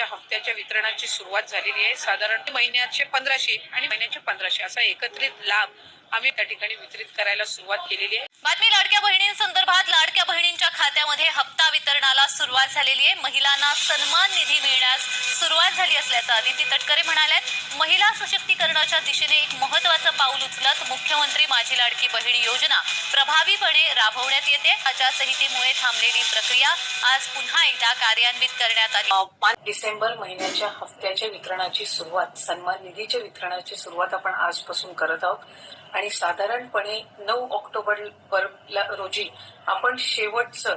महिन्याच्या हप्त्याच्या वितरणाची सुरुवात झालेली आहे. साधारण महिन्याचे पंधराशे आणि महिन्याचे पंधराशे असा एकत्रित लाभ आम्ही त्या ठिकाणी वितरित करायला सुरुवात केलेली आहे. बातमी लाडक्या बहिणींसंदर्भात लाडक्या बहिणींच्या खात्यामध्ये हप्ता वितरणाला सुरुवात झालेली आहे. महिलांना सन्मान निधी मिळण्यास सुरुवात झाली असल्याचं आदिती तटकरे म्हणाल्यात. महिला सशक्तीकरणाच्या दिशेने एक महत्वाचं पाऊल उचलत मुख्यमंत्री माझी लाडकी बहीण योजना प्रभावीपणे राबवण्यात येते. आचारसंहितेमुळे थांबलेली प्रक्रिया आज पुन्हा एकदा कार्यान्वित करण्यात आली. पाच डिसेंबर महिन्याच्या हप्त्याच्या वितरणाची सुरुवात सन्मान निधीच्या वितरणाची सुरुवात आपण आजपासून करत आहोत. आणि साधारणपणे नऊ ऑक्टोबर रोजी आपण शेवटचं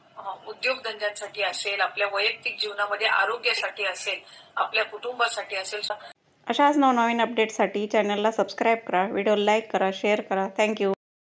उद्योगधंद्यांसाठी असेल आपल्या वैयक्तिक जीवनामध्ये आरोग्यासाठी असेल आपल्या कुटुंबासाठी असेल. अशाच नवनवीन अपडेटसाठी चॅनलला सबस्क्राईब करा व्हिडिओ लाईक करा शेअर करा. Thank you